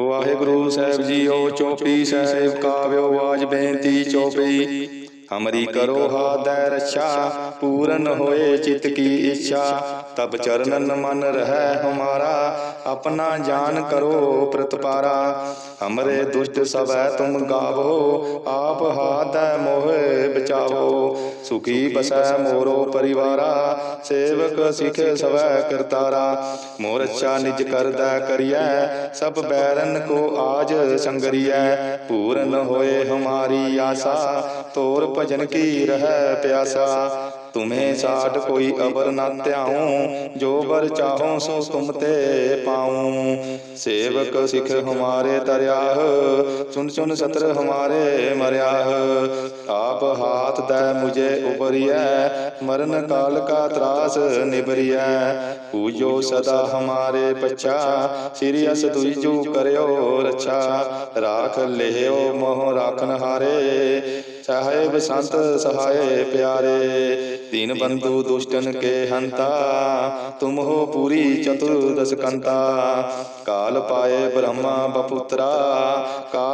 ਵਾਹਿਗੁਰੂ ਸਾਹਿਬ JIO ਚੋਪੀ ਸਾਹਿਬ ਕਾਵਿਓ ਆਜ ਬੇਨਤੀ ਚੋਪਈ ਹਮਰੀ ਕਰੋ ਹਾਦੈ ਰੱਛਾ ਪੂਰਨ ਹੋਏ ਚਿਤ ਕੀ ਇੱਛਾ। ਤਬ ਚਰਨਨ ਮਨ ਰਹਿ ਹਮਾਰਾ ਆਪਣਾ ਜਾਨ ਕਰੋ ਪ੍ਰਤਪਾਰਾ। ਹਮਰੇ ਦੁਸ਼ਟ ਸਵੈ ਤੁਮ ਗਾਵੋ। ਆਪ ਹਾਦੈ ਮੋਹਿ ਬਚਾਵੋ। ਸੁਖੀ ਬਸੈ ਮੋਰੋ ਪਰਿਵਾਰਾ। ਸੇਵਕ ਸਿਖ ਸਵੈ ਕਰਤਾਰਾ। ਮੋਰ ਅੱਛਾ ਨਿਜ ਕਰਦਾ ਕਰੀਐ। ਸਭ ਬੈਰਨ ਕੋ ਆਜ ਸੰਗਰੀਐ। ਪੂਰਨ ਹੋਏ ਹਮਾਰੀ ਆਸਾ। ਤੋਰ ਭਜਨ ਕੀ ਰਹਿ ਪਿਆਸਾ? ਤੁਮੇ ਸਾਡ ਕੋਈ ਅਬਰ ਨਾ ਧਿਆਉ, ਜੋ ਬਰ ਚਾਹੋ ਸੋ ਤੁਮ ਤੇ ਪਾਉ। ਸੇਵਕ ਸਿਖ ਹਮਾਰੇ ਤਰਿਆਹ ਚੁਨ ਚੁਨ ਸਤਰ ਹਮਾਰੇ ਮਰਿਆਹ। ਆਪ ਹਾਥ ਦੈ ਮੁਝੇ ਉਬਰੀਐ ਮਰਨ ਕਾਲ ਕਾ ਤਰਾਸ ਨਿਬਰੀਐ ਪੂਜੋ ਸਦਾ ਹਮਾਰੇ ਪਛਾ, ਸ੍ਰੀ ਅਸ ਤੁਜੂ ਕਰਿਓ ਰੱਛਾ। ਰਾਖ ਲਿਓ ਮੋਹ ਰਾਖਨ ਹਾਰੇ। ਸਾਹਿਬ ਸੰਤ ਸਹਾਏ ਪਿਆਰੇ। ਤੀਨ ਬੰਧੂ ਦੁਸ਼ਟਨ ਕੇ ਹੰਤਾ। ਤੁਮ ਹੋ ਪੂਰੀ ਚਤੁਰਦਸ ਕੰਤਾ। ਕਾਲ ਪਾਏ ਬ੍ਰਹਮਾ ਬਪੁੱਤਰਾ।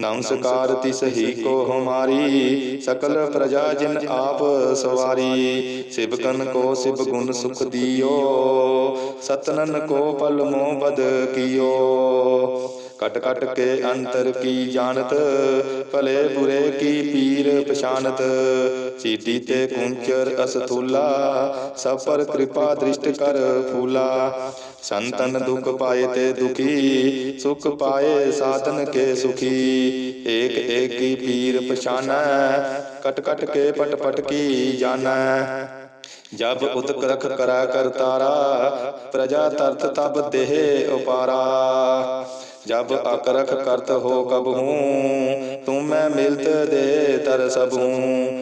ਨਮਸਕਾਰ ਤਿਸ ਹੀ ਕੋ ਹਮਾਰੀ ਸਕਲ ਪ੍ਰਜਾ ਜਿਨ ਆਪ ਸਵਾਰੀ ਸਿਵਕਨ ਕੋ ਸਿਵ ਗੁਣ ਸੁਖ ਦਿਓ ਸਤਨਨ ਕੋ ਪਲ ਮੋ ਬਦ ਕੀਓ। ਕਟ ਕਟ ਕੇ ਅੰਤਰ ਕੀ ਜਾਣਤ ਭਲੇ ਬੁਰੇ ਕੀ ਪੀਰ ਪਛਾਨਤ ਚੀਟੀ ਤੇ ਕੁੰਚਰ ਅਸਥੂਲਾ ਸਭ ਪਰ ਕਿਰਪਾ ਦ੍ਰਿਸ਼ਟ ਕਰ ਫੂਲਾ। ਸੰਤਨ ਦੁਖ ਪਾਏ ਤੇ ਦੁਖੀ ਸੁਖ ਪਾਏ ਸਾਧਨ ਕੇ ਸੁਖੀ ਏਕ ਏਕ ਕੀ ਪੀਰ ਪਛਾਨੈ ਕਟ ਕਟ ਕੇ ਪਟ ਪਟ ਕੀ ਜਾਣੈ ਜਬ ਉਦਕ ਰਖ ਕਰਾ ਕਰਤਾਰਾ ਪ੍ਰਜਾ ਤਰਤ ਤਬ ਦੇਹ ਉਪਾਰਾ ਜਬ ਅਕਰਖ ਕਰਤ ਹੋ ਕਬ ਹੂੰ ਤੁਮ ਮੈਂ ਮਿਲਤ ਦੇ ਤਰ ਸਭ ਹੂੰ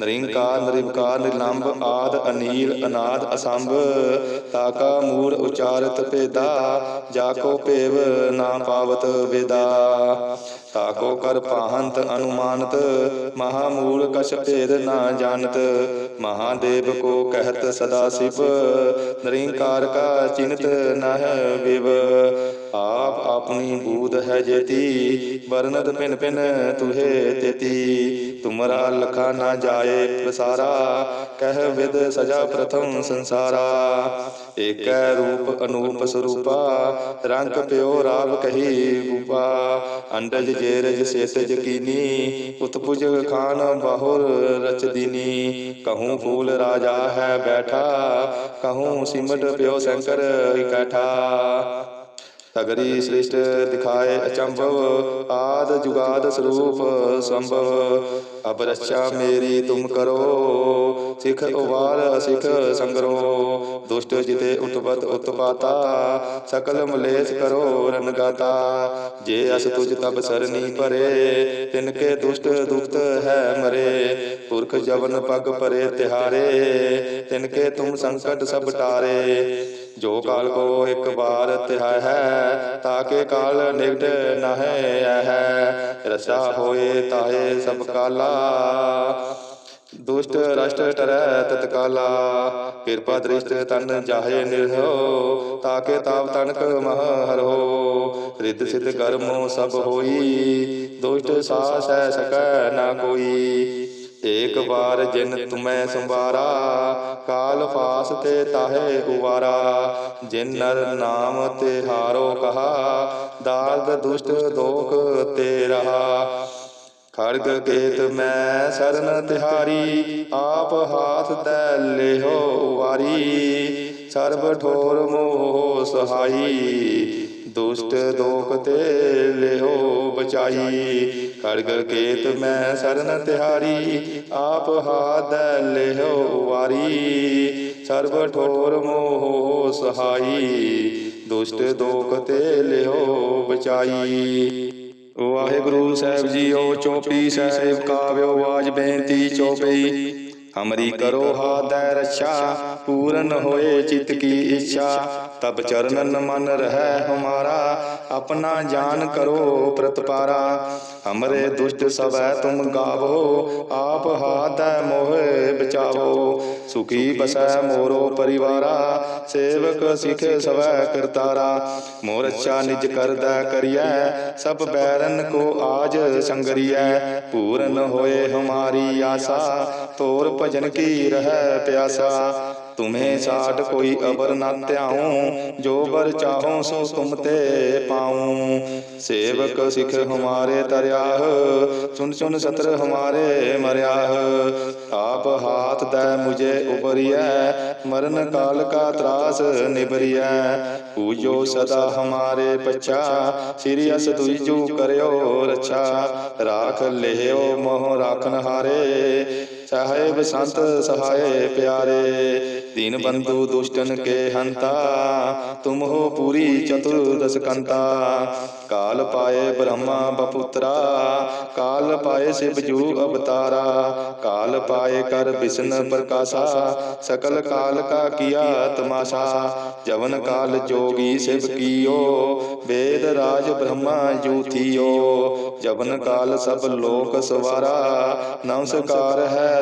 ਨਰਿੰਕਾਰ ਨਿਰਵਕਾਰ ਨਿਰਲੰਭ ਆਦ, ਅਨੀਲ, ਅਨਾਦ, ਅਸੰਭ। ਤਾਕਾ ਮੂੜ ਉਚਾਰਤ, ਭੇਦਾ। ਜਾਕੋ, ਭੇਵ ਨਾ ਪਾਵਤ, ਵੇਦਾ। ਤਾਕੋ, ਕਰ ਪਾਹੰਤ ਅਨੁਮਾਨਤ। ਮਹਾ ਮੂਲ ਕਛ, ਭੇਦ, ਨਾ ਜਾਣਤ। ਮਹਾਦੇਵ, ਕੋ ਕਹਿਤ, ਸਦਾ ਸਿਵ। ਨਿਰੰਕਾਰ, ਕਾ ਚਿੰਤ ਨਹ, ਵਿਵ। ਆਪ ਆਪਣੀ ਬੂਧ ਹੈ ਜੇਤੀ, ਵਰਨਤ ਪਿਨ ਪਿਨ ਤੁਹੇ ਤੇਤੀ। ਤੁਮਰਾ ਲਖਾ ਨਾ ਜਾਏ ਪ੍ਰਸਾਰਾ ਕਹਿ ਵਿਦ ਸਜਾ ਪ੍ਰਥਮ ਸੰਸਾਰਾ। ਏਕੈ ਰੂਪ ਅਨੂਪ ਸਰੂਪਾ, ਰੰਗ ਪਿਓ ਰਾਵ ਕਹੀ ਰੂਪਾ। ਅੰਡਜ ਜੇਰਜ ਸੇਤਜ ਕੀਨੀ, ਉਤਪੁਜ ਖਾਨ ਬਾਹੁਰ ਰਚ ਕਹੂੰ ਫੂਲ ਰਾਜਾ ਹੈ ਬੈਠਾ, ਕਹੂੰ ਸਿਮਟ ਪਿਓ ਸ਼ੰਕਰ ਇਕੱਠਾ। ਅਗਰੀ ਸ੍ਰਿਸ਼ਟ ਦਿਖਾਏ ਅਚੰਭਵ, ਆਦ ਜੁਗਾਦ ਸਰੂਪ ਸੰਭਵ। ਅਬ ਰੱਛਾ ਮੇਰੀ ਤੁਮ ਕਰੋ, ਸਿਖ ਉਵਾਰ ਸਿਖ ਸੰਗਰੋ। ਦੁਸ਼ਟ ਜਿਤੇ ਉਤਪਤ ਉਤਪਾਤਾ, ਸਕਲ ਮਲੇਸ਼ ਕਰੋ ਰਨਗਾਤਾ ਜੇ ਅਸ ਤੁਜ ਤਬ ਸਰਨੀ ਭਰੇ, ਤਿਨ ਕੇ ਦੁਸ਼ਟ ਦੁਖਤ ਹੈ ਮਰੇ। ਪੁਰਖ ਜਵਨ ਪਗ ਪਰੇ ਤਿਹਾਰੇ, ਤਿਨ ਕੇ ਤੁਮ ਸੰਕਟ ਸਭ ਟਾਰੇ। ਜੋ ਕਾਲ ਕੋ ਇੱਕ ਵਾਰ ਤਿਹਾਇ ਹੈ ਤਾਕੇ ਕਾਲ ਨਿਗਟ ਨਹਿ, ਹੈ ਰਸਾ ਹੋਏ ਤਾਹੇ ਸਭ ਕਾਲਾ। ਦੁਸ਼ਟ ਰਸ਼ਟ ਟਰੈ ਤਤਕਾਲਾ। ਕਿਰਪਾ ਦ੍ਰਿਸ਼ਟ ਤਨ ਜਾਹੇ ਨਿਰਹੋ ਤਾਕੇ ਤਾਪ ਤਨਕ ਮਹ ਹਰੋ। ਰਿੱਧ ਸਿਧ ਕਰਮੋ ਸਭ ਹੋਈ, ਦੁਸ਼ਟ ਸਾਸ ਹੈ ਸਕੈ ਨਾ ਕੋਈ। ਏਕ ਵਾਰ ਜਿਨ ਤੁਮੈ ਸੰਵਾਰਾ, ਕਾਲ ਫਾਸ ਤੇ ਤਾਹੇ ਉਵਾਰਾ ਜਿਨ ਨਰ ਨਾਮ ਤੇ ਹਾਰੋ ਕਹਾ, ਦਾਰਦ ਦੁਸ਼ਟ ਦੋਖ ਤੇ ਰਹਾ। ਖੜਗ ਕੇਤ ਮੈਂ ਸਰਨ ਤਿਹਾਰੀ, ਆਪ ਹਾਥ ਤੈ ਲਿਹੋ ਵਾਰੀ। ਸਰਬ ਠੋਰ ਮੋਹ ਸਹਾਈ ਦੁਸ਼ਟ ਦੋਖ ਤੇ ਲਿਓ ਬਚਾਈ। ਖੜਗ ਕੇਤ ਮੈਂ ਸਰਨ ਤਿਹਾਰੀ। ਆਪ ਹਾਥ ਲਿਓ ਵਾਰੀ। ਸਰਬ ਠੋਰ ਮੋਹ ਸਹਾਈ। ਦੁਸ਼ਟ ਦੋਖ ਤੇ ਲਿਓ ਬਚਾਈ। ਵਾਹਿਗੁਰੂ ਸਾਹਿਬ ਜੀਓ ਚੌਪੀ ਸਾਹਿਬ ਕਾਵਿਓ ਆਜ ਬੇਨਤੀ ਚੌਪਈ ਹਮਰੀ ਕਰੋ ਹਾਦੈ ਰੱਛਾ। ਪੂਰਨ ਹੋਏ ਚਿਤ ਕੀ ਇੱਛਾ। ਤਬ ਚਰਨਨ ਮਨ ਰਹਿ ਹਮਾਰਾ, ਆਪਣਾ ਜਾਨ ਕਰੋ ਪ੍ਰਤਪਾਰਾ। ਹਮਰੇ ਦੁਸ਼ਟ ਸਵੈ ਤੁਮ ਗਾਵੋ, ਆਪ ਹਾਦੈ ਮੋਹਿ ਬਚਾਵੋ। ਸੁਖੀ ਬਸੈ ਮੋਰੋ ਪਰਿਵਾਰਾ, ਸੇਵਕ ਸਿਖ ਸਵੈ ਕਰਤਾਰਾ। ਮੋਰ ਅੱਛਾ ਨਿਜ ਕਰਦਾ ਕਰੀਐ, ਸਭ ਬੈਰਨ ਕੋ ਆਜ ਸੰਗਰੀਐ। ਪੂਰਨ ਹੋਏ ਹਮਾਰੀ ਆਸਾ, ਤੋਰ ਭਜਨ ਕੀ ਰਹਿ ਪਿਆਸਾ। ਤੁਮੇ ਸਾਡ ਕੋਈ ਅਬਰ ਨਾ ਧਿਆਉ, ਜੋ ਬਰ ਚਾਹੋ ਸੋ ਤੁਮ ਤੇ ਪਾਉ। ਸੇਵਕ ਸਿਖ ਹਮਾਰੇ ਤਰਿਆਹ, ਸੁਨ ਸੁਨ ਸਤਰ ਹਮਾਰੇ ਮਰਿਆਹ। ਆਪ ਹਾਥ ਦੈ ਮੁਝੇ ਉਬਰੀਐ ਮਰਨ ਕਾਲ ਕਾ ਤਰਾਸ ਨਿਬਰੀਐ ਪੂਜੋ ਸਦਾ ਹਮਾਰੇ ਪਛਾ, ਸ੍ਰੀ ਅਸ ਤੁਜੂ ਕਰਿਓ ਰਛਾ। ਰਾਖ ਲਿਓ ਮੋਹ ਰਾਖਨ ਹਾਰੇ। ਸਾਹਿਬ ਸੰਤ ਸਹਾਏ ਪਿਆਰੇ, ਦੀਨ ਬੰਧੂ ਦੁਸ਼ਟਨ ਕੇ ਹੰਤਾ, ਤੁਮ ਹੋ ਪੂਰੀ ਚਤੁਰਦਸ ਕੰਤਾ। ਕਾਲ ਪਾਏ ਬ੍ਰਹਮਾ ਬਪੁੱਤਰਾ, ਕਾਲ ਪਾਏ ਸਿਵ ਜੂ ਅਵਤਾਰਾ। ਕਾਲ ਪਾਏ ਕਰ ਵਿਸ਼ਨ ਪ੍ਰਕਾਸ਼ਾ, ਸਕਲ ਕਾਲ ਕਾ ਕੀਆ ਤਮਾਸ਼ਾ। ਜਵਨ ਕਾਲ ਜੋਗੀ ਸਿਵ ਕੀਓ, ਵੇਦ ਰਾਜ ਬ੍ਰਹਮਾ ਜੂ ਥੀਓ। ਜਵਨ ਕਾਲ ਸਭ ਲੋਕ ਸਵਾਰਾ, ਨਮਸਕਾਰ ਹੈ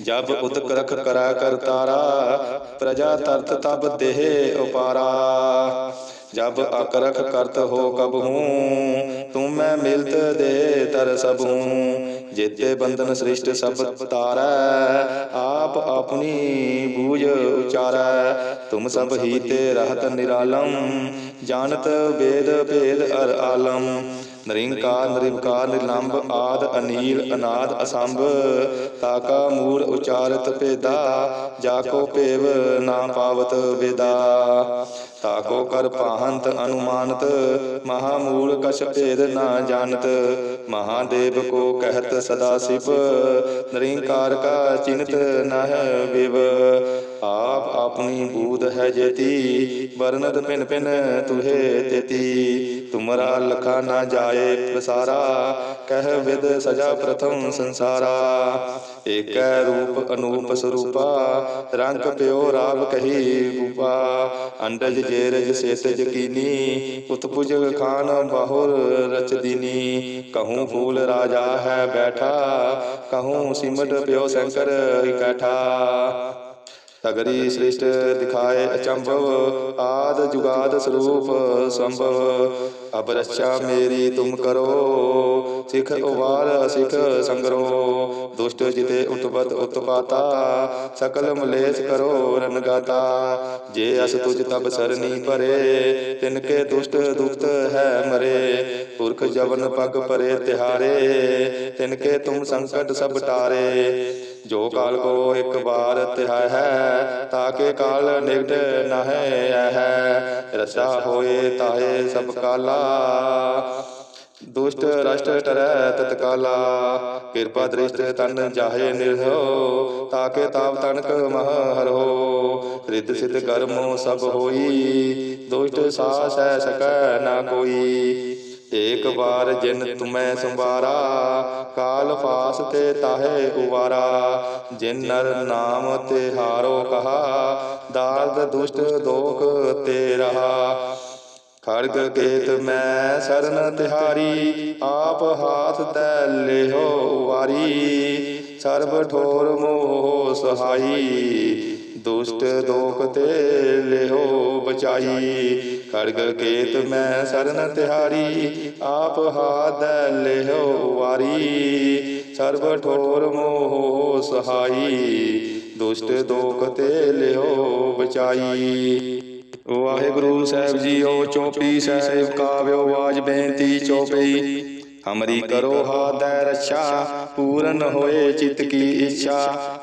ਜਬ ਉਦਕ ਰਖ ਕਰੈ ਤਾਰਾ, ਪ੍ਰਜਾ ਤਰਤ ਤਬ ਦੇਹ ਉਪਾਰਾ। ਜਬ ਅਕਰਖ ਕਰਤ ਹੋ ਕਬ ਹੂੰ ਮੈਂ ਮਿਲਤ ਦੇ ਤਰ ਸਭ ਜੇਤੇ ਬੰਧਨ ਸ੍ਰਿਸ਼ਟ ਸਭ ਤਾਰੈ, ਆਪ ਆਪਣੀ ਬੂਝ ਉਚਾਰੈ। ਤੁਮ ਸਭ ਹੀ ਤੇ ਰਹਤ ਨਿਰਾਲਮ, ਜਾਣਤ ਵੇਦ ਭੇਦ ਅਰ ਆਲਮ। ਨਰਿੰਕਾਰ ਨਿਰਵਕਾਰ ਨਿਰਲੰਭ ਆਦ, ਅਨੀਲ, ਅਨਾਦ, ਅਸੰਭ, ਤਾਕਾ ਮੂਲ ਉਚਾਰਤ, ਭੇਦਾ ਜਾ ਕੋ ਭੇਵ ਨਾ ਪਾਵਤ, ਵੇਦਾ। ਤਾਕੋ ਕਰ ਪਾਹੰਤ ਅਨੁਮਾਨਤ ਮਹਾ ਮੂਲ ਕਛ ਭੇਦ ਨਾ ਜਾਣਤ। ਮਹਾਦੇਵ ਕੋ ਕਹਿਤ ਸਦਾ ਸਿਵ, ਨਰਿੰਕਾਰ ਕਾ ਚਿੰਤ ਨਹ ਵਿਵ। ਆਪ ਆਪਣੀ ਬੂਧ ਹੈ ਜੇਤੀ, ਵਰਨਤ ਪਿਨ ਪਿਨ ਤੁਹੇ ਤੇਤੀ। ਤੁਮਰਾ ਲਖਾ ਨਾ ਜਾਏ ਪ੍ਰਸਾਰਾ ਕਹਿ ਵਿਦ ਸਜਾ ਪ੍ਰਥਮ ਸੰਸਾਰਾ। ਏਕੈ ਰੂਪ ਅਨੂਪ ਸਰੂਪਾ, ਰੰਗ ਪਿਓ ਰਾਵ ਕਹੀ ਰੂਪਾ। ਅੰਡਜ ਜੇਰਜ ਸੇਤਜ ਕੀਨੀ ਉਤਪੁਜ ਖਾਨ ਬਾਹੁਰ ਰਚ ਦੀਨੀ। ਕਹੂੰ ਫੂਲ ਰਾਜਾ ਹੈ ਬੈਠਾ, ਕਹੂੰ ਸਿਮਟ ਪਿਓ ਸ਼ੰਕਰ ਇਕੱਠਾ। ਸਗਰੀ ਸ੍ਰਿਸ਼ਟ ਦਿਖਾਏ ਅਚੰਭਵ ਆਦ ਜੁਗਾਦ ਸਰੂਪ ਸੰਭਵ ਅਬ ਰੱਛਾ ਮੇਰੀ ਤੁਮ ਕਰੋ ਸਿਖ ਉਵਾਰ ਅਸਿਖ ਸੰਗਰੋ। ਦੁਸ਼ਟ ਜਿਤੇ ਉਤਪਤ ਉਤਪਾਤਾ ਸਕਲ ਮਲੇਸ਼ ਕਰੋ ਰਨਗਾਤਾ ਜੇ ਅਸ ਤੁਜ ਤਬ ਸਰਨੀ ਭਰੇ ਤਿਨ ਕੇ ਦੁਸ਼ਟ ਦੁਖਤ ਹੈ ਮਰੇ। ਪੁਰਖ ਜਵਨ ਪਗ ਪਰੇ ਤਿਹਾਰੇ ਤਿਨ ਕੇ ਤੁਮ ਸੰਕਟ ਸਭ ਟਾਰੇ। ਜੋ ਕਾਲ ਕੋ ਇੱਕ ਬਾਰ ਤਿਹਾਇ ਹੈ, ਤਾਕੇ ਕਾਲ ਨਿਕਟ ਨਹਿ ਹੈ ਰਸਾ ਹੋਏ ਤਾਏ ਸਭ ਕਾਲਾ, ਦੁਸ਼ਟ ਰਸ਼ਟ ਟਰੈ ਤਤਕਾਲਾ ਕਿਰਪਾ ਦ੍ਰਿਸ਼ਟ ਤਨ ਜਾਹੇ ਨਿਰਹੋ ਤਾਕੇ ਤਾਪ ਤਨਕ ਮਹ ਹਰੋ ਰਿੱਧ ਸਿਧ ਕਰਮੋ ਸਭ ਹੋਈ, ਦੁਸ਼ਟ ਸਾਸ ਸਕੈ ਨਾ ਕੋਈ। ਏਕ ਵਾਰ ਜਿਨ ਤੁਮੈ ਸੰਵਾਰਾ, ਕਾਲ ਫਾਸ ਤੇ ਤਾਹੇ ਉਵਾਰਾ ਜਿਨ ਨਰ ਨਾਮ ਤੇ ਹਾਰੋ ਕਹਾ ਦਾਰਦ ਦੁਸ਼ਟ ਦੋਖ ਤੇ ਰਹਾ। ਖੜਗ ਕੇਤ ਮੈਂ ਸਰਨ ਤਿਹਾਰੀ, ਆਪ ਹਾਥ ਤੈ ਲਿਹੋ ਵਾਰੀ। ਸਰਬ ਠੋਰ ਮੋਹ ਸਹਾਈ ਦੁਸ਼ਟ ਦੋਖ ਤੇ ਲਿਹੋ ਬਚਾਈ। ਖੜਗ ਕੇਤ ਮੈਂ ਸਰਨ ਤਿਹਾਰੀ, ਆਪ ਹਾਥ ਤੈ ਵਾਰੀ। ਸਰਬ ਠੋਰ ਮੋਹ ਸਹਾਈ, ਦੁਸ਼ਟ ਦੋਖ ਤੇ ਲਿਹੋ ਬਚਾਈ। ਵਾਹਿਗੁਰੂ ਸਾਹਿਬ ਜੀਓ, ਚੋਪੀ ਸਾਹਿਬ ਕਾਵਿਓ ਆਵਾਜ਼ ਬੇਨਤੀ ਚੋਪਈ ਹਮਰੀ ਕਰੋ ਹਾਦੈ ਰੱਛਾ, ਪੂਰਨ ਹੋਏ ਚਿਤ ਕੀ ਇੱਛਾ।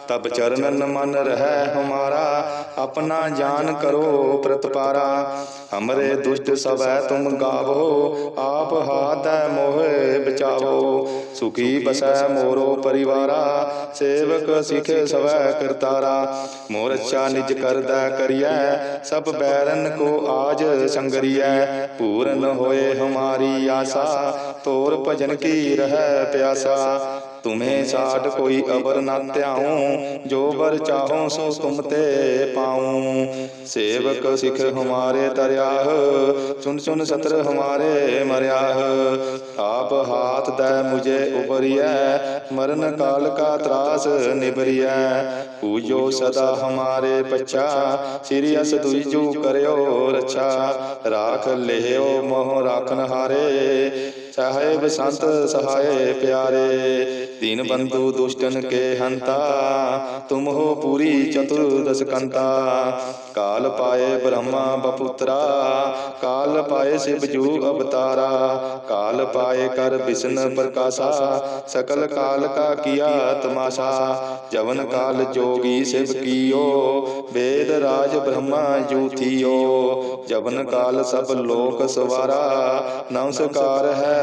ਤਬ ਚਰਨ ਮਨ ਰਹਿ ਹਮਾਰਾ, ਆਪਣਾ ਜਾਨ ਕਰੋ ਪ੍ਰਤਪਾਰਾ। ਹਮਰੇ ਦੁਸ਼ਟ ਸਵੈ ਤੁਮ ਗਾਵੋ, ਆਪ ਹਾਦੈ ਮੋਹਿ ਬਚਾਵੋ। ਸੁਖੀ ਬਸੈ ਮੋਰੋ ਪਰਿਵਾਰਾ, ਸੇਵਕ ਸਿਖ ਸਵੈ ਕਰਤਾਰਾ। ਮੋਰ ਅੱਛਾ ਨਿਜ ਕਰਦਾ ਕਰੀਐ, ਸਭ ਬੈਰਨ ਕੋ ਆਜ ਸੰਗਰੀਐ। ਪੂਰਨ ਹੋਏ ਹਮਾਰੀ ਆਸਾ, ਤੋਰ ਭਜਨ ਕੀ ਰਹਿ ਪਿਆਸਾ। ਤੁਮੇ ਸਾਡ ਕੋਈ ਅਬਰ ਨਾ ਧਿਆਉ, ਜੋ ਬਰ ਚਾਹੋ ਸੋ ਤੁਮ ਤੇ ਪਾਉ। ਸੇਵਕ ਸਿਖ ਹਮਾਰੇ ਤਰਿਆਹ ਸੁਨ ਸੁਨ ਸਤਰ ਹਮਾਰੇ ਮਰਿਆਹ। ਆਪ ਹਾਥ ਦੈ ਮੁਝੇ ਉਬਰੀਐ ਮਰਨ ਕਾਲ ਕਾ ਤਰਾਸ ਨਿਬਰੀਐ ਪੂਜੋ ਸਦਾ ਹਮਾਰੇ ਪਛਾ, ਸ੍ਰੀ ਅਸ ਦੁਈਜੂ ਕਰਿਓ ਰੱਛਾ। ਰਾਖ ਲਿਓ ਮੋਹ ਰਾਖਨ ਹਾਰੇ। ਸਾਹਿਬ ਸੰਤ ਸਹਾਏ ਪਿਆਰੇ। ਤੀਨ ਬੰਧੂ ਦੁਸ਼ਟਨ ਕੇ ਹੰਤਾ, ਤੁਮ ਹੋ ਪੂਰੀ ਚਤੁਰਦਸ ਕੰਤਾ। ਕਾਲ ਪਾਏ ਬ੍ਰਹਮਾ ਬਪੁੱਤਰਾ, ਕਾਲ ਪਾਏ ਸਿਵ ਜੂ ਅਵਤਾਰਾ। ਕਾਲ ਪਾਏ ਕਰ ਵਿਸ਼ਨ ਪ੍ਰਕਾਸ਼ਾ, ਸਕਲ ਕਾਲ ਕਾ ਕੀਆ ਤਮਾਸ਼ਾ। ਜਵਨ ਕਾਲ ਜੋਗੀ ਸਿਵ ਕੀਓ, ਵੇਦ ਰਾਜ ਬ੍ਰਹਮਾ ਜੂਥੀਓ ਜਵਨ ਕਾਲ ਸਭ ਲੋਕ ਸਵਾਰਾ, ਨਮਸਕਾਰ ਹੈ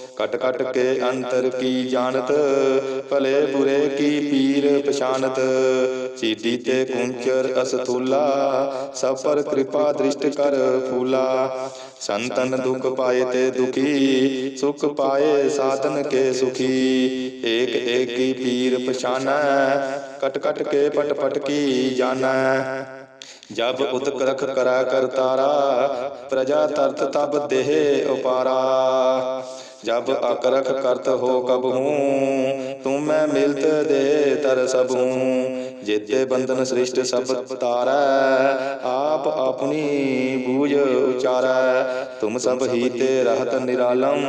ਕਟ ਕਟ ਕੇ ਅੰਤਰ ਕੀ ਜਾਣਤ ਭਲੇ ਬੁਰੇ ਕੀ ਪੀਰ ਪਛਾਨਤ ਸੀਟੀ ਤੇ ਕੁੰਚਰ ਅਸਥੂਲਾ ਸਭ ਪਰ ਕਿਰਪਾ ਦ੍ਰਿਸ਼ਟ ਕਰ ਫੂਲਾ ਸੰਤਨ ਦੁਖ ਪਾਏ ਤੇ ਦੁਖੀ ਸੁਖ ਪਾਏ ਸਾਧਨ ਕੇ ਸੁਖੀ ਏਕ ਏਕੀ ਪੀਰ ਪਛਾਨੈ ਕਟ ਕਟ ਕੇ ਪਟ ਪਟ ਕੀ ਜਾਣੈ ਜਬ ਉਦਕ ਰਖ ਕਰੈ ਕਰਤਾਰਾ ਪ੍ਰਜਾ ਤਰਤ ਤਬ ਦੇਹ ਉਪਾਰਾ ਜਬ ਅਕਰਖ ਕਰਤ ਹੋ ਕਬ ਹੂੰ ਮੈਂ ਮਿਲਤ ਦੇ ਤਰ ਸਭ ਜੇਤੇ ਬੰਧਨ ਸ੍ਰਿਸ਼ਟ ਸਭ ਤਾਰੈ, ਆਪ ਆਪਣੀ ਬੂਝ ਉਚਾਰੈ। ਤੁਮ ਸਭ ਹੀ ਤੇ ਰਹਤ ਨਿਰਾਲਮ,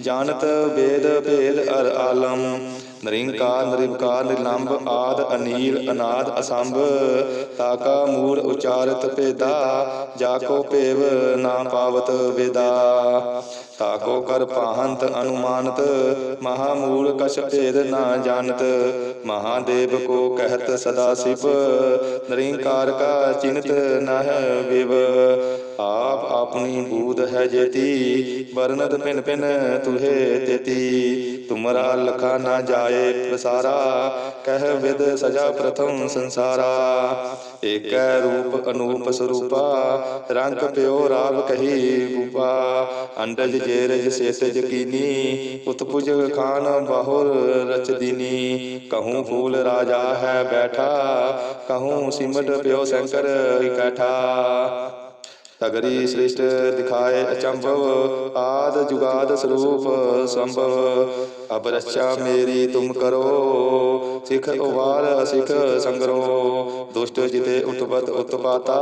ਜਾਣਤ ਵੇਦ ਭੇਦ ਅਰ ਆਲਮ। ਨਰਿੰਕਾਰ ਨਿਰਵਕਾਰ ਨਿਰਲੰਭ ਆਦ, ਅਨੀਲ, ਅਨਾਦ, ਅਸੰਭ। ਤਾਕਾ ਮੂੜ ਉਚਾਰਤ, ਭੇਦਾ। ਜਾਕੋ, ਭੇਵ ਨਾ ਪਾਵਤ, ਵੇਦਾ। ਤਾਕੋ, ਕਰ ਪਾਹੰਤ ਅਨੁਮਾਨਤ। ਮਹਾ ਮੂਲ ਕਛ ਭੇਦ ਨਾ ਜਾਣਤ। ਮਹਾਦੇਵ ਕੋ ਕਹਿਤ ਸਦਾ ਸਿਵ ਨਰਿੰਕਾਰ ਕਾ ਚਿੰਤ ਨਹ ਵਿਵ। ਆਪ ਆਪਣੀ ਬੂਧ ਹੈ ਜੇਤੀ। ਵਰਨਤ ਪਿਨ ਪਿਨ ਤੁਹੇ ਤੇਤੀ। ਤੁਮਰਾ ਲਖਾ ਨਾ ਜਾਏ ਪ੍ਰਸਾਰਾ, ਕਹਿ ਵਿਦ ਸਜਾ ਪ੍ਰਥਮ ਸੰਸਾਰਾ। ਏਕੈ ਰੂਪ ਅਨੂਪ ਸਰੂਪਾ, ਰੰਗ ਪਿਓ ਰਾਵ ਕਹੀ ਰੂਪਾ। ਅੰਡਜ ਜੇਰਜ ਸੇਤਜ ਕੀਨੀ ਉਤਪੁਜ ਖਾਨ ਬਾਹੁਰ ਰਚ ਦੀਨੀ ਕਹੂੰ ਫੂਲ ਰਾਜਾ ਹੈ ਬੈਠਾ, ਕਹੂੰ ਸਿਮਟ ਪਿਓ ਸ਼ੰਕਰ ਇਕੱਠਾ। ਤਗਰੀ ਸ੍ਰਿਸ਼ਟ ਦਿਖਾਏ ਅਚੰਭਵ ਆਦ ਜੁਗਾਦ ਸਰੂਪ ਸੰਭਵ। ਅਬ ਰੱਛਾ ਮੇਰੀ ਤੁਮ ਕਰੋ ਸਿਖ ਉਵਾਰ ਸਿਖ ਸੰਗਰੋ। ਦੁਸ਼ਟ ਜਿਤੇ ਉਤਪਤ ਉਤਪਾਤਾ,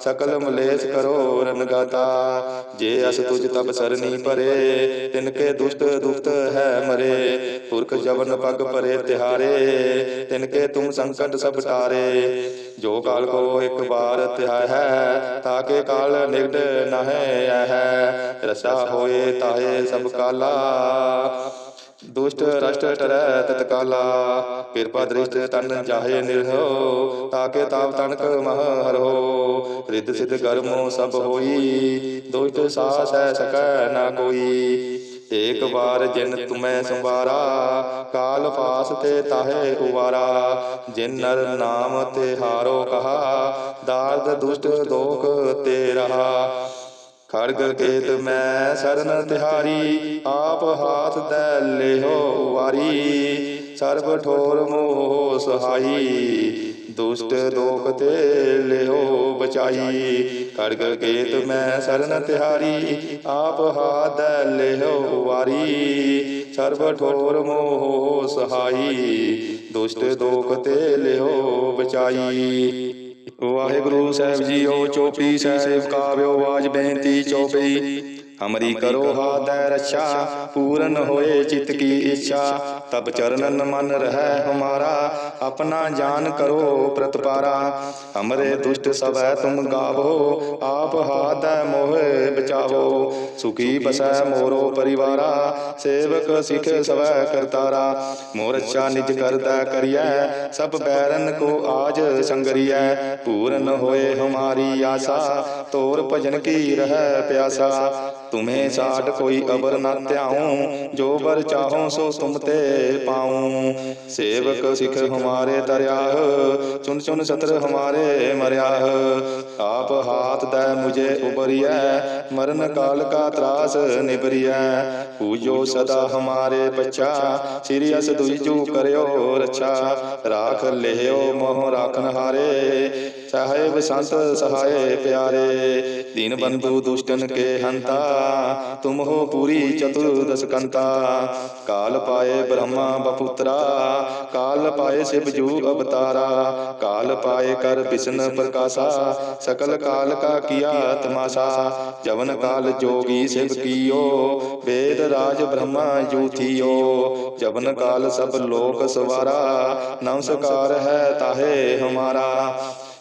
ਸਕਲ ਮਲੇਸ਼ ਕਰੋ ਰਨਗਾਤਾ ਜੇ ਅਸ ਤੁਜ ਤਬ ਸਰਨੀ ਭਰੇ ਤਿਨਕੇ ਦੁਸ਼ਟ ਦੁਖਤ ਹੈ ਮਰੇ। ਪੁਰਖ ਜਵਨ ਪਗ ਭਰੇ ਤਿਹਾਰੇ ਤਿਨਕੇ ਤੁਮ ਸੰਕਟ ਸਭ ਟਾਰੇ। ਜੋ ਕਾਲ ਕੋ ਇੱਕ ਬਾਰ ਧਿਆਇ ਹੈ ਤਾਕੇ ਕਾਲ ਨਿਗੜ ਨਹਿ ਹੈ। ਰਸਾ ਹੋਏ ਤਾਏ ਸਭ ਕਾਲਾ। ਦੁਸ਼ਟ ਰਸ਼ਟ ਟਰੈ ਤਤਕਾਲਾ ਕਿਰਪਾ ਦ੍ਰਿਸ਼ਟ ਤਨ ਜਾਹੇ ਨਿਰਹੋ ਤਾਕੇ ਤਾਪ ਤਨਕ ਮਹ ਹਰੋ ਰਿੱਧ ਸਿਧ ਕਰਮੋ ਸਭ ਹੋਈ, ਦੁਸ਼ਟ ਸਾਸ ਹੈ ਸਕੈ ਨਾ ਕੋਈ। ਏਕ ਵਾਰ ਜਿਨ ਤੁਮੈ ਸੰਵਾਰਾ, ਕਾਲ ਪਾਸ ਤੇ ਤਾਹੇ ਉਵਾਰਾ। ਜਿਨ ਨਰ ਨਾਮ ਤੇ ਹਾਰੋ ਕਹਾ, ਦਾਰਦ ਦੁਸ਼ਟ ਦੋਖ ਤੇ ਰਹਾ। ਖੜਗ ਕੇਤ ਮੈਂ ਸਰਨ ਤਿਹਾਰੀ ਆਪ ਹਾਥ ਦੈ ਲਿਹੋ ਵਾਰੀ। ਸਰਬ ਠੋਰ ਮੋਹ ਸਹਾਈ। ਦੁਸ਼ਟ ਦੋਖ ਤੇ ਲਿਹੋ ਬਚਾਈ। ਖੜਗ ਕੇਤ ਮੈਂ ਸਰਨ ਤਿਹਾਰੀ ਆਪ ਹਾਥ ਦੈ ਲਿਹੋ ਵਾਰੀ। ਸਰਬ ਠੋਰ ਮੋਹ ਸਹਾਈ। ਦੁਸ਼ਟ ਦੋਖ ਤੇ ਲਿਹੋ ਬਚਾਈ। ਵਾਹਿਗੁਰੂ ਸਾਹਿਬ ਜੀਓ ਚੋਪੀ ਸਾਹਿਬ ਕਾਵਿਓ ਆਵਾਜ਼ ਬੇਨਤੀ ਚੋਪਈ ਹਮਰੀ ਕਰੋ ਹਾਦੈ ਰੱਛਾ ਪੂਰਨ ਹੋਏ ਚਿਤ ਕੀ ਇੱਛਾ। ਤਬ ਚਰਨਨ ਮਨ ਰਹਿ ਹਮਾਰਾ ਆਪਣਾ ਜਾਨ ਕਰੋ ਪ੍ਰਤਪਾਰਾ। ਹਮਰੇ ਦੁਸ਼ਟ ਸਵੈ ਤੁਮ ਗਾਵੋ। ਆਪ ਹਾਦੈ ਮੋਹਿ ਬਚਾਵੋ। ਸੁਖੀ ਬਸੈ ਮੋਰੋ ਪਰਿਵਾਰਾ। ਸੇਵਕ ਸਿਖ ਸਵੈ ਕਰਤਾਰਾ। ਮੋਰ ਅੱਛਾ ਨਿਜ ਕਰਦਾ ਕਰੀਐ। ਸਭ ਬੈਰਨ ਕੋ ਆਜ ਸੰਗਰੀਐ। ਪੂਰਨ ਹੋਏ ਹਮਾਰੀ ਆਸਾ। ਤੋਰ ਭਜਨ ਕੀ ਰਹਿ ਪਿਆਸਾ। ਤੁਮੇ ਸਾਡ ਕੋਈ ਅਬਰ ਨਾ ਧਿਆਉ, ਜੋ ਬਰ ਚਾਹੋ ਸੋ ਤੁਮ ਤੇ ਪਾਉ। ਸੇਵਕ ਸਿਖ ਹਮਾਰੇ ਦਰਿਆਹ ਚੁਨ ਚੁਨ ਸਤਰ ਹਮਾਰੇ ਮਰਿਆਹ ਆਪ ਹਾਥ ਦੈ ਮੁਝੇ ਉਬਰੀਐ, ਮਰਨ ਕਾਲ ਕਾ ਤਰਾਸ ਨਿਬਰੀਐ ਪੂਜੋ ਸਦਾ ਹਮਾਰੇ ਬੱਚਾ, ਸ੍ਰੀ ਅਸ ਦੁਈਜੂ ਕਰਿਓ ਰੱਛਾ। ਰਾਖ ਲਿਓ ਮੋਹ ਰਾਖਨ ਹਾਰੇ ਸਾਹਿਬ ਸੰਤ ਸਹਾਏ ਪਿਆਰੇ। ਦੀਨ ਬੰਧੂ ਦੁਸ਼ਟਨ ਕੇ ਹੰਤਾ ਤੁਮ ਹੋ ਪੂਰੀ ਚਤੁਰਦਸ ਕੰਤਾ। ਕਾਲ ਪਾਏ ਬ੍ਰਹਮਾ ਬਪੁੱਤਰਾ। ਕਾਲ ਪਾਏ ਸਿਵ ਜੂ ਅਵਤਾਰਾ। ਕਾਲ ਪਾਏ ਕਰ ਬਿਸ਼ਨ ਪ੍ਰਕਾਸ਼ਾ। ਸਕਲ ਕਾਲ ਕਾ ਕੀਆ ਤਮਾਸ਼ਾ। ਜਵਨ ਕਾਲ ਜੋਗੀ ਸਿਵ ਕੀਓ। ਵੇਦ ਰਾਜ ਬ੍ਰਹਮਾ ਜੂਥੀਓ ਜਵਨ ਕਾਲ ਸਭ ਲੋਕ ਸਵਾਰਾ। ਨਮਸਕਾਰ ਹੈ ਤਾਹੇ ਹਮਾਰਾ।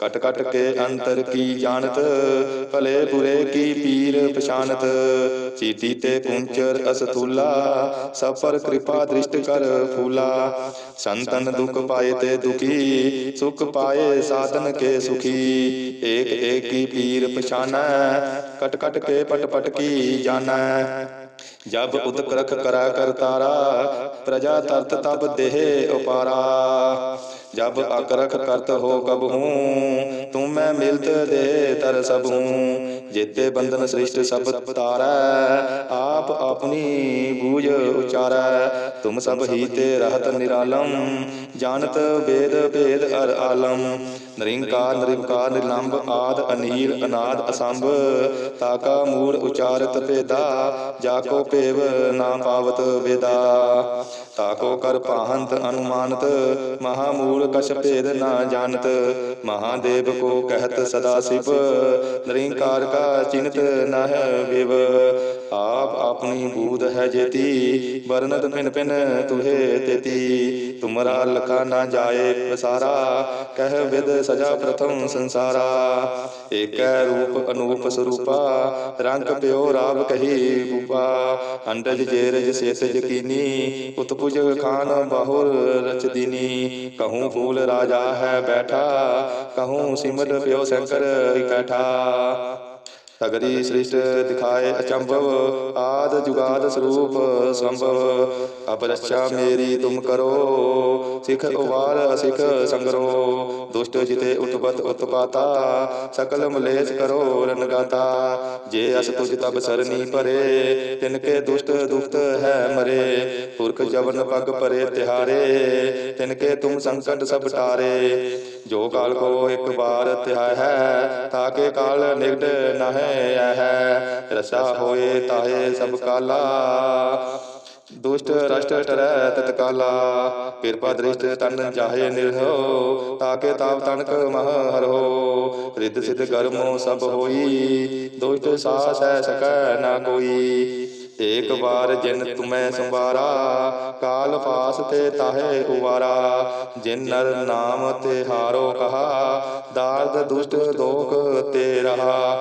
ਕਟ ਕਟ ਕੇ ਅੰਤਰ ਕੀ ਜਾਣਤ ਭਲੇ ਬੁਰੇ ਕੀ ਪੀਰ ਪਛਾਨਤ ਚੀਤੀ ਤੇ ਕੁੰਚਰ ਅਸਤੂਲਾ ਸਫਰ ਕਿਰਪਾ ਦ੍ਰਿਸ਼ਟ ਕਰ ਫੂਲਾ ਸੰਤਨ ਦੁਖ ਪਾਏ ਤੇ ਦੁਖੀ ਸੁਖ ਪਾਏ ਸਾਧਨ ਕੇ ਸੁਖੀ ਏਕ ਏਕੀ ਪੀਰ ਪਛਾਨੈ ਕਟ ਕਟ ਕੇ ਪਟ ਪਟ ਕੀ ਜਾਣੈ ਜਬ ਉਦਕ ਰਖ ਕਰਾ ਕਰਤਾਰਾ ਪ੍ਰਜਾ ਤਰਤ ਤਬ ਦੇਹ ਉਪਾਰਾ ਜਬ ਅਕਰਖ ਕਰਤ ਹੋ ਕਬ ਹੂੰ ਤੁਮ ਮੈਂ ਮਿਲਤ ਦੇ ਤਰ ਸਭ ਹੂੰ। ਜੇਤੇ ਬੰਧਨ ਸ੍ਰਿਸ਼ਟ ਸਭ ਤਾਰੈ, ਆਪ ਆਪਣੀ ਬੂਝ ਉਚਾਰੈ। ਤੁਮ ਸਭ ਹੀ ਤੇ ਰਹਤ ਨਿਰਾਲਮ, ਜਾਣਤ ਵੇਦ ਭੇਦ ਅਰ ਆਲਮ। ਨਰਿੰਕਾਰ ਨਿਰਵਕਾਰ ਨਿਰਲੰਭ ਆਦ ਅਨੀਲ ਅਨਾਦ, ਅਸੰਭ। ਤਾਕਾ ਮੂੜ ਉਚਾਰਤ, ਭੇਦਾ। ਜਾਕੋ, ਭੇਵ, ਨਾ ਪਾਵਤ, ਵੇਦਾ। ਤਾਕੋ, ਕਰ ਪਾਹੰਤ ਅਨੁਮਾਨਤ। ਮਹਾ ਮੂਲ ਕਛ ਭੇਦ, ਨਾ ਜਾਣਤ। ਮਹਾਦੇਵ ਕੋ ਕਹਿਤ ਸਦਾ ਸਿਵ ਨਿਰੰਕਾਰ ਕਾ ਚਿੰਤ ਨਹ ਵਿਵ। ਆਪ ਆਪਣੀ ਬੂਧ ਹੈ ਜੇਤੀ, ਵਰਨਤ ਭਿਨ ਭਿਨ ਤੁਹੇ ਤੇਤੀ। ਤੁਮਰਾ ਲਖਾ ਨਾ ਜਾਏ ਪਸਾਰਾ ਕਹਿ ਵਿਦ ਸਜਾ ਪ੍ਰਥਮ ਸੰਸਾਰਾ। ਏਕੈ ਰੂਪ ਅਨੂਪ ਸਰੂਪਾ, ਰੰਗ ਪਿਓ ਰਾਵ ਕਹੀ ਬੂਪਾ ਅੰਡਜ ਜੇਰਜ ਸੇਤ ਜਕੀਨੀ ਉਤਪੁਜ ਖਾਨ ਬਾਹੁਰ ਰਚ ਕਹੂੰ ਫੂਲ ਰਾਜਾ ਹੈ ਬੈਠਾ, ਕਹੂੰ ਸਿਮਰ ਪਿਓ ਸ਼ੰਕਰ ਇਕੱਠਾ। ਅਗਰੀ ਸ੍ਰਿਸ਼ਟ ਦਿਖਾਏ ਅਚੰਭਵ, ਆਦ ਜੁਗਾਦ ਸਰੂਪ ਸੰਭਵ। ਅਬ ਮੇਰੀ ਤੁਮ ਕਰੋ, ਸਿਖ ਉਵਾਰ ਅਸਿਖ ਸੰਗਰੋ। ਦੁਸ਼ਟ ਜਿਤੇ ਉਤਪਤ ਉਤਪਾਤਾ, ਸਕਲ ਮਲੇਸ਼ ਕਰੋ ਰਨਗਾਤਾ ਜੇ ਅਸ ਤੁਜ ਤਬ ਸਰਨੀ ਪਰੇ ਤਿਨ ਕੇ ਦੁਸ਼ਟ ਦੁਖਤ ਹੈ ਮਰੇ। ਪੁਰਖ ਜਵਨ ਪਗ ਪਰੇ ਤਿਹਾਰੇ, ਤਿਨ ਕੇ ਤੁਮ ਸੰਕਟ ਸਭ ਟਾਰੇ। ਜੋ ਕਾਲ ਕੋ ਇੱਕ ਵਾਰ ਧਿਆਇ ਹੈ ਤਾਕੇ ਕਾਲ ਨਿਗਟ ਨਹਿ ਹੈ। ਰਸਾ ਹੋਏ ਤਾਹੇ ਸਭ ਕਾਲਾ। ਦੁਸ਼ਟ ਰਸ਼ਟ ਟਰੈ ਤਤਕਾਲਾ ਕਿਰਪਾ ਦ੍ਰਿਸ਼ਟ ਤਨ ਜਾਹੇ ਨਿਰਹੋ ਤਾਕੇ ਤਾਪ ਤਨਕ ਮਹ ਹਰੋ ਰਿੱਧ ਸਿਧ ਕਰਮੋ ਸਭ ਹੋਈ, ਦੁਸ਼ਟ ਸਾਸ ਹੈ ਸਕੈ ਨਾ ਕੋਈ। ਏਕ ਵਾਰ ਜਿਨ ਤੁਮੈ ਸੰਵਾਰਾ, ਕਾਲ ਪਾਸ ਤੇ ਤਾਹੇ ਉਵਾਰਾ। ਜਿਨ ਨਰ ਨਾਮ ਤੇ ਹਾਰੋ ਕਹਾ, ਦਾਰਦ ਦੁਸ਼ਟ ਦੋਖ ਤੇ ਰਹਾ।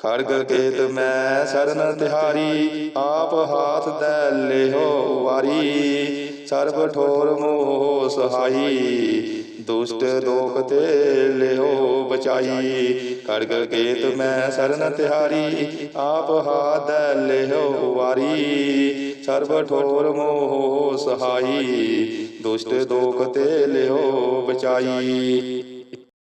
ਖੜਗ ਕੇਤ ਮੈਂ ਸਰਨ ਤਿਹਾਰੀ, ਆਪ ਹਾਥ ਦੈ ਲਿਹੋ ਵਾਰੀ। ਸਰਬ ਠੋਰ ਮੋਹ ਸਹਾਈ, ਦੁਸ਼ਟ ਦੋਖ ਤੇ ਲਿਹੋ ਬਚਾਈ। ਖੜਗ ਕੇਤ ਮੈਂ ਸਰਨ ਤਿਹਾਰੀ, ਆਪ ਹਾਥ ਦੈ ਲਿਹੋ ਵਾਰੀ। ਸਰਬ ਠੋਰ ਮੋਹ ਸਹਾਈ, ਦੁਸ਼ਟ ਦੋਖ ਤੇ ਲਿਹੋ ਬਚਾਈ।